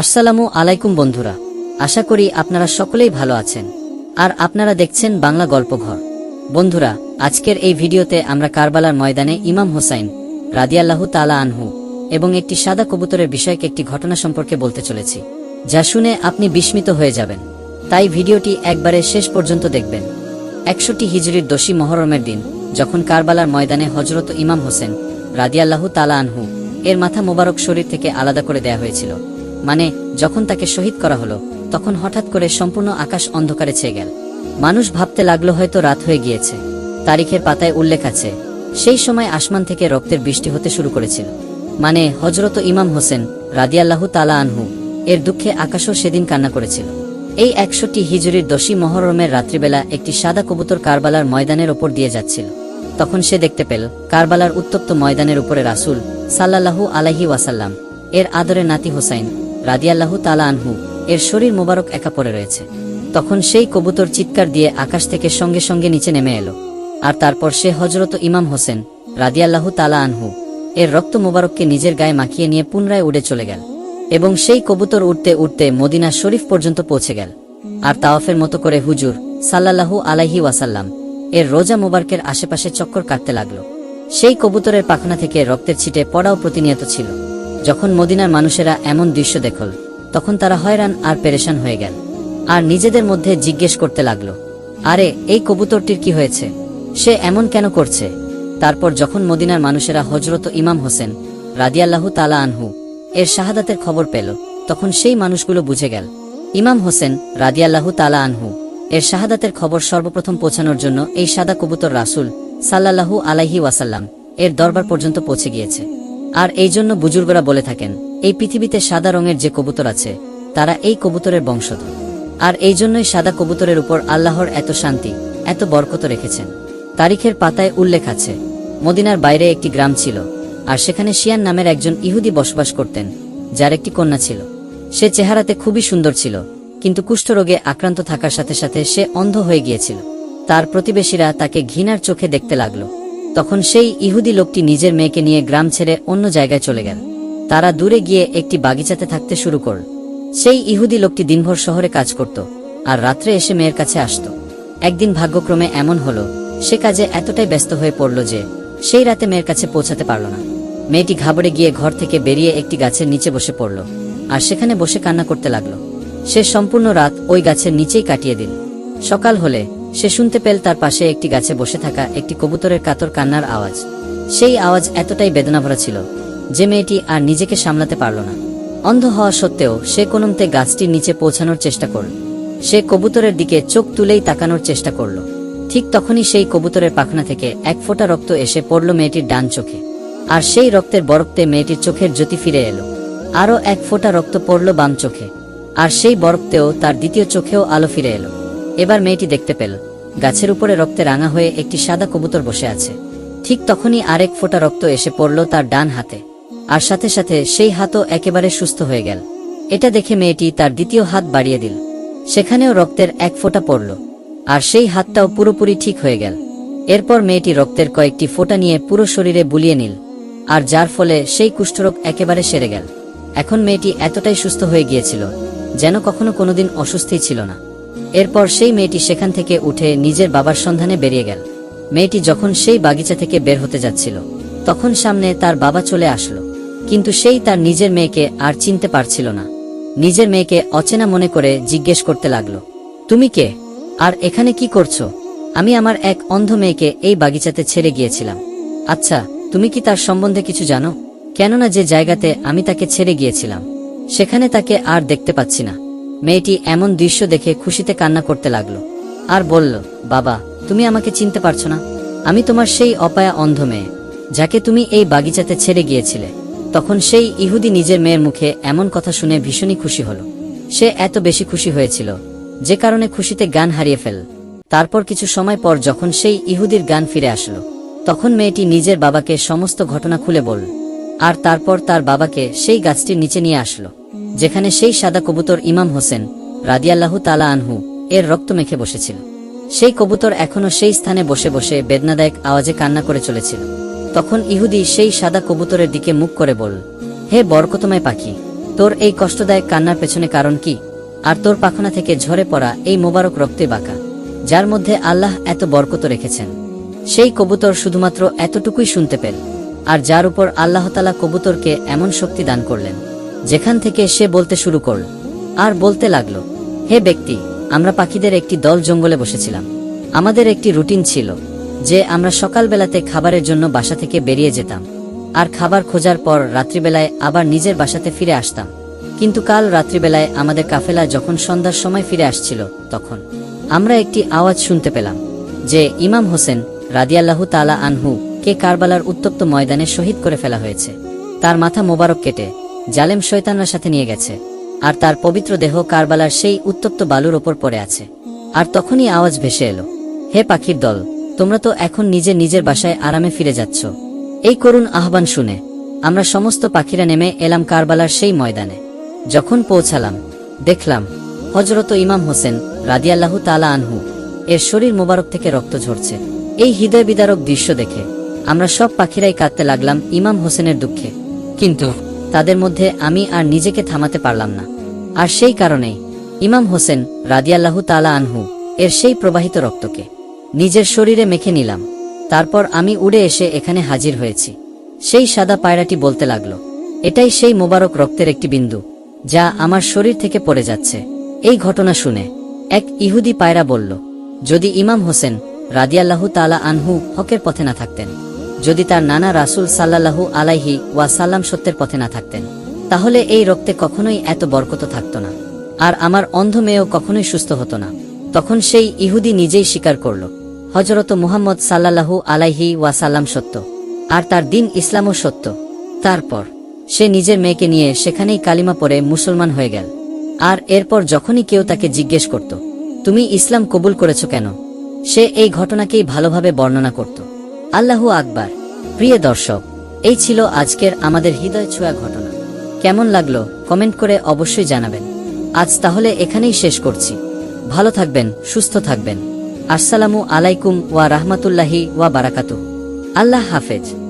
আসসালামু আলাইকুম বন্ধুরা। আশা করি আপনারা সকলেই ভালো আছেন। আর আপনারা দেখছেন বাংলা গল্পঘর। বন্ধুরা, আজকের এই ভিডিওতে আমরা কারবালার ময়দানে ইমাম হোসাইন রাদিয়াল্লাহু তালা আনহু এবং একটি সাদা কবুতরের বিষয়ক একটি ঘটনা সম্পর্কে বলতে চলেছি, যা শুনে আপনি বিস্মিত হয়ে যাবেন। তাই ভিডিওটি একবারে শেষ পর্যন্ত দেখবেন। একশোটি হিজড়ির দোষী মহরমের দিন, যখন কারবালার ময়দানে হজরত ইমাম হোসেন রাদিয়াল্লাহু তালা আনহু এর মাথা মোবারক শরীর থেকে আলাদা করে দেয়া হয়েছিল। মানে যখন তাকে শহীদ করা হলো, তখন হঠাৎ করে সম্পূর্ণ আকাশ অন্ধকারে ছেয়ে গেল। মানুষ ভাবতে লাগল হয়তো রাত হয়ে গিয়েছে। তারিখের পাতায় উল্লেখ আছে, সেই সময় আসমান থেকে রক্তের বৃষ্টি হতে শুরু করেছিল। মানে হজরত ইমাম হোসেন রাদিয়াল্লাহু তালা আনহু এর দুঃখে আকাশও সেদিন কান্না করেছিল। এই একশোটি হিজুরির দশী মহরমের রাত্রিবেলা একটি সাদা কবুতর কারবালার ময়দানের ওপর দিয়ে যাচ্ছিল। তখন সে দেখতে পেল, কারবালার উত্তপ্ত ময়দানের উপরে রাসুল সাল্লাল্লাহু আলাহি ওয়াসাল্লাম, এর আদরে নাতি হোসাইন রাদিয়াল্লাহু তালা আনহু, এর শরীর মোবারক একা পড়ে রয়েছে। তখন সেই কবুতর চিৎকার দিয়ে আকাশ থেকে সঙ্গে সঙ্গে নিচে নেমে এলো। আর তারপর সে হজরত ইমাম হোসেন রাদিয়াল্লাহু তালা আনহু, এর রক্ত মোবারককে নিজের গায়ে মাখিয়ে নিয়ে পুনরায় উড়ে চলে গেল এবং সেই কবুতর উঠতে উঠতে মদিনা শরীফ পর্যন্ত পৌঁছে গেল। আর তাওয়াফের মতো করে হুজুর সাল্লাল্লাহু আলাইহি ওয়াসাল্লাম এর রোজা মোবারকের আশেপাশে চক্কর কাটতে লাগল। সেই কবুতরের পাখনা থেকে রক্তের ছিটে পড়াও প্রতিনিয়ত ছিল। যখন মদিনার মানুষেরা এমন দৃশ্য দেখল, তখন তারা হয়রান আর পেরেশান হয়ে গেল। আর নিজেদের মধ্যে জিজ্ঞেস করতে লাগল, আরে, এই কবুতরটির কি হয়েছে? সে এমন কেন করছে? তারপর যখন মদিনার মানুষেরা হজরত ইমাম হোসেন রাদিয়াল্লাহু তালা আনহু এর শাহাদাতের খবর পেল, তখন সেই মানুষগুলো বুঝে গেল, ইমাম হোসেন রাদিয়াল্লাহু তালা আনহু এর শাহাদাতের খবর সর্বপ্রথম পৌঁছানোর জন্য এই সাদা কবুতর রাসুল সাল্লাল্লাহু আলাইহি ওয়াসাল্লাম এর দরবার পর্যন্ত পৌঁছে গিয়েছে। আর এই জন্য বুজুর্গরা বলে থাকেন, এই পৃথিবীতে সাদা রঙের যে কবুতর আছে, তারা এই কবুতরের বংশধর। আর এই জন্যই সাদা কবুতরের উপর আল্লাহর এত শান্তি, এত বরকত রেখেছেন। তারিখের পাতায় উল্লেখ আছে, মদিনার বাইরে একটি গ্রাম ছিল, আর সেখানে শিয়ান নামের একজন ইহুদি বসবাস করতেন, যার একটি কন্যা ছিল। সে চেহারাতে খুবই সুন্দর ছিল, কিন্তু কুষ্ঠরোগে আক্রান্ত থাকার সাথে সাথে সে অন্ধ হয়ে গিয়েছিল। তার প্রতিবেশীরা তাকে ঘৃণার চোখে দেখতে লাগল। তখন সেই ইহুদি লোকটি নিজের মেয়েকে নিয়ে গ্রাম ছেড়ে অন্য জায়গায় চলে গেল। তারা দূরে গিয়ে একটি বাগিচাতে থাকতে শুরু করল। সেই ইহুদি লোকটি দিনভর শহরে কাজ করত আর রাত্রে এসে মেয়ের কাছে আসত। একদিন ভাগ্যক্রমে এমন হলো, সে কাজে এতটাই ব্যস্ত হয়ে পড়ল যে সেই রাতে মেয়ের কাছে পৌঁছাতে পারল না। মেয়েটি ঘাবড়ে গিয়ে ঘর থেকে বেরিয়ে একটি গাছের নিচে বসে পড়ল আর সেখানে বসে কান্না করতে লাগল। সে সম্পূর্ণ রাত ওই গাছের নিচেই কাটিয়ে দিল। সকাল হলে সে শুনতে পেল তার পাশে একটি গাছে বসে থাকা একটি কবুতরের কাতর কান্নার আওয়াজ। সেই আওয়াজ এতটাই বেদনাভরা ছিল যে মেয়েটি আর নিজেকে সামলাতে পারল না। অন্ধ হওয়া সত্ত্বেও সে কোনমতে গাছটির নিচে পৌঁছানোর চেষ্টা করল। সে কবুতরের দিকে চোখ তুলেই তাকানোর চেষ্টা করল। ঠিক তখনই সেই কবুতরের পাখনা থেকে এক ফোঁটা রক্ত এসে পড়ল মেয়েটির ডান চোখে। আর সেই রক্তের বরফতে মেয়েটির চোখের জ্যোতি ফিরে এলো। আরও এক ফোঁটা রক্ত পড়ল বাম চোখে। আর সেই বরফতেও তার দ্বিতীয় চোখেও আলো ফিরে এলো। এবার মেয়েটি দেখতে পেল। গাছের উপরে রক্তে রাঙা হয়ে একটি সাদা কবুতর বসে আছে। ঠিক তখনই আরেক ফোঁটা রক্ত এসে পড়ল তার ডান হাতে। আর সাথে সাথে সেই হাতও একেবারে সুস্থ হয়ে গেল। এটা দেখে মেয়েটি তার দ্বিতীয় হাত বাড়িয়ে দিল। সেখানেও রক্তের এক ফোঁটা পড়ল। আর সেই হাতটাও পুরোপুরি ঠিক হয়ে গেল। এরপর মেয়েটি রক্তের কয়েকটি ফোঁটা নিয়ে পুরো শরীরে বুলিয়ে নিল। আর যার ফলে সেই কুষ্ঠরোগ একেবারে সেরে গেল। এখন মেয়েটি এতটাই সুস্থ হয়ে গিয়েছিল, যেন কখনো কোনোদিন অসুস্থই ছিল না। এরপর সেই মেয়েটি সেখান থেকে উঠে নিজের বাবার সন্ধানে বেরিয়ে গেল। মেয়েটি যখন সেই বাগিচা থেকে বের হতে যাচ্ছিল, তখন সামনে তার বাবা চলে আসলো। কিন্তু সেই তার নিজের মেয়েকে আর চিনতে পারছিল না। নিজের মেয়েকে অচেনা মনে করে জিজ্ঞেস করতে লাগল, তুমি কে? আর এখানে কি করছ? আমি আমার এক অন্ধ মেয়েকে এই বাগিচাতে ছেড়ে গিয়েছিলাম। আচ্ছা তুমি কি তার সম্বন্ধে কিছু জানো? কেননা যে জায়গাতে আমি তাকে ছেড়ে গিয়েছিলাম, সেখানে তাকে আর দেখতে পাচ্ছি না। মেয়েটি এমন দৃশ্য দেখে খুশিতে কান্না করতে লাগল। আর বলল, বাবা, তুমি আমাকে চিনতে পারছ না। আমি তোমার সেই অপায়া অন্ধ মেয়ে, যাকে তুমি এই বাগিচাতে ছেড়ে গিয়েছিলে। তখন সেই ইহুদি নিজের মেয়ের মুখে এমন কথা শুনে ভীষণই খুশি হল। সে এত বেশি খুশি হয়েছিল, যে কারণে খুশিতে গান হারিয়ে ফেল। তারপর কিছু সময় পর যখন সেই ইহুদির গান ফিরে আসলো, তখন মেয়েটি নিজের বাবাকে সমস্ত ঘটনা খুলে বলল। আর তারপর তার বাবাকে সেই গাছটির নিচে নিয়ে আসলো। যেখানে সেই সাদা কবুতর ইমাম হোসেন, রাদিয়াল্লাহু তালা আনহু, এর রক্ত মেখে বসেছিল। সেই কবুতর এখনও সেই স্থানে বসে বসে বেদনাদায়ক আওয়াজে কান্না করে চলেছিল। তখন ইহুদি সেই সাদা কবুতরের দিকে মুখ করে বলল হে বরকতময় পাখি, তোর এই কষ্টদায়ক কান্নার পেছনে কারণ কি? আর তোর পাখনা থেকে ঝরে পড়া এই মোবারক রক্তে বাঁকা, যার মধ্যে আল্লাহ এত বরকত রেখেছেন। সেই কবুতর শুধুমাত্র এতটুকুই শুনতে পেল, আর যার উপর আল্লাহ তালা কবুতরকে এমন শক্তি দান করলেন। যেখান থেকে সে বলতে শুরু করল। আর বলতে লাগল, হে ব্যক্তি, আমরা পাখিদের একটি দল জঙ্গলে বসেছিলাম। আমাদের একটি রুটিন ছিল যে আমরা সকালবেলাতে খাবারের জন্য বাসা থেকে বেরিয়ে যেতাম, আর খাবার খোঁজার পর রাত্রিবেলায় আবার নিজের বাসাতে ফিরে আসতাম। কিন্তু কাল রাত্রিবেলায় আমাদের কাফেলা যখন সন্ধ্যার সময় ফিরে আসছিল, তখন আমরা একটি আওয়াজ শুনতে পেলাম যে ইমাম হোসেন রাদিয়াল্লাহু তালা আনহু কে কারবালার উত্তপ্ত ময়দানে শহীদ করে ফেলা হয়েছে। তার মাথা মোবারক কেটে জালেম শয়তানরা সাথে নিয়ে গেছে, আর তার পবিত্র দেহ কারবালার সেই উত্তপ্ত বালুর ওপর পড়ে আছে। আর তখনই আওয়াজ ভেসে এলো, হে পাখির দল, তোমরা তো এখন নিজে নিজের বাসায় আরামে ফিরে যাচ্ছ। এই করুণ আহ্বান শুনে আমরা সমস্ত পাখিরা নেমে এলাম কারবালার সেই ময়দানে। যখন পৌঁছালাম, দেখলাম হজরত ইমাম হোসেন রাদিয়াল্লাহু তালা আনহু এর শরীর মোবারক থেকে রক্ত ঝরছে। এই হৃদয় বিদারক দৃশ্য দেখে আমরা সব পাখিরাই কাঁদতে লাগলাম ইমাম হোসেনের দুঃখে। কিন্তু তাদের মধ্যে আমি আর নিজেকে থামাতে পারলাম না। আর সেই কারণেই ইমাম হোসেন রাদিয়াল্লাহু তালা আনহু এর সেই প্রবাহিত রক্তকে নিজের শরীরে মেখে নিলাম। তারপর আমি উড়ে এসে এখানে হাজির হয়েছি। সেই সাদা পায়রাটি বলতে লাগল, এটাই সেই মোবারক রক্তের একটি বিন্দু যা আমার শরীর থেকে পড়ে যাচ্ছে। এই ঘটনা শুনে এক ইহুদি পায়রা বলল, যদি ইমাম হোসেন রাদিয়াল্লাহু তালা আনহু হকের পথে না থাকতেন যদি তার নানা রাসুল সাল্লাল্লাহু আলাইহি ওয়া সাল্লাম সত্যের পথে না থাকতেন, তাহলে এই রক্তে কখনোই এত বরকত থাকত না। আর আমার অন্ধ মেয়েও কখনোই সুস্থ হতো না। তখন সেই ইহুদি নিজেই স্বীকার করল হজরত মুহাম্মদ সাল্লাল্লাহু আলাইহি ওয়াসাল্লাম সত্য, আর তার দিন ইসলামও সত্য। তারপর সে নিজের মেয়েকে নিয়ে সেখানেই কালিমা পরে মুসলমান হয়ে গেল। আর এরপর যখনই কেউ তাকে জিজ্ঞেস করত, তুমি ইসলাম কবুল করেছ কেন? সে এই ঘটনাকেই ভালোভাবে বর্ণনা করত। আল্লাহু আকবার। প্রিয় দর্শক, এই ছিল আজকের আমাদের হৃদয় ছোঁয়া ঘটনা। কেমন লাগল কমেন্ট করে অবশ্যই জানাবেন। আজ তাহলে এখানেই শেষ করছি। ভালো থাকবেন, সুস্থ থাকবেন। আসসালামু আলাইকুম ওয়া রাহমাতুল্লাহি ওয়া বারাকাতু আল্লাহ হাফেজ।